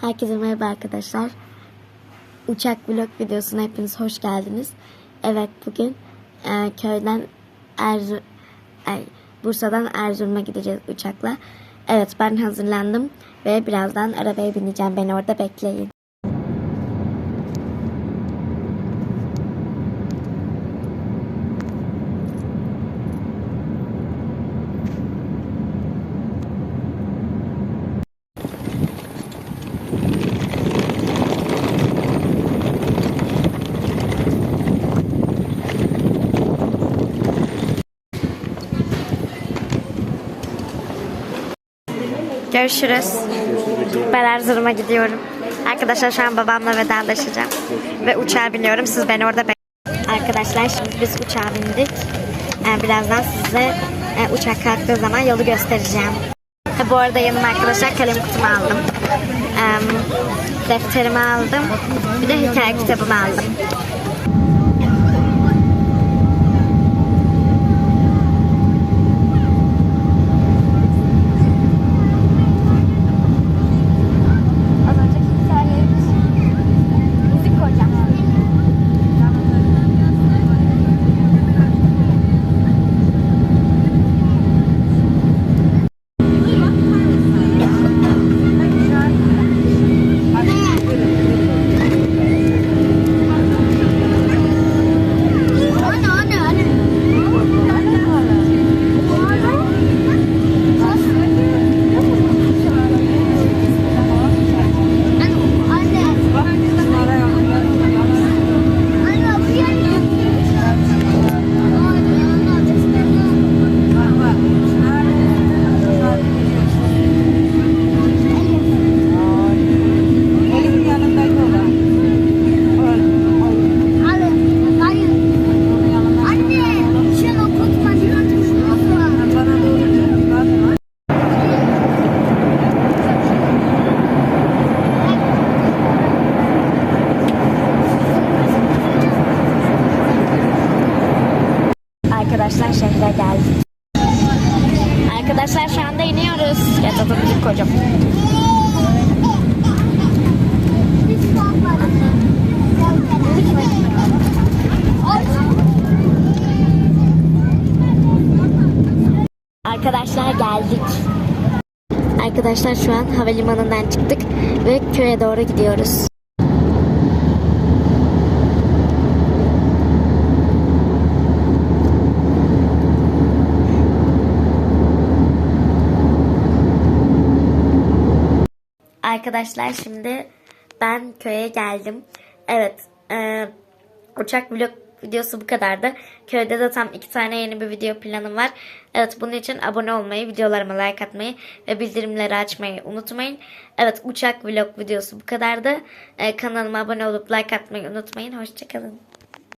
Herkese merhaba arkadaşlar. Uçak vlog videosuna hepiniz hoş geldiniz. Evet bugün e, köyden Erzurum, ay, Bursa'dan Erzurum'a gideceğiz uçakla. Evet ben hazırlandım ve birazdan arabaya bineceğim. Beni orada bekleyin. Görüşürüz. Ben Erzurum'a gidiyorum. Arkadaşlar şu an babamla vedalaşacağım. Ve uçağa biniyorum. Siz beni orada. Arkadaşlar şimdi biz uçağa bindik. Ee, birazdan size e, uçak kalktığı zaman yolu göstereceğim. Bu arada yanıma arkadaşlar kalem kutumu aldım. Defterimi aldım. Bir de hikaye kitabımı aldım. Arkadaşlar şehre geldik. Arkadaşlar şu anda iniyoruz. Yatıda müzik koyacağım. Arkadaşlar geldik. Arkadaşlar şu an havalimanından çıktık ve köye doğru gidiyoruz. Arkadaşlar şimdi ben köye geldim. Evet e, uçak vlog videosu bu kadardı. Köyde de tam iki tane yeni bir video planım var. Evet bunun için abone olmayı, videolarıma like atmayı ve bildirimleri açmayı unutmayın. Evet uçak vlog videosu bu kadardı. E, kanalıma abone olup like atmayı unutmayın. Hoşçakalın.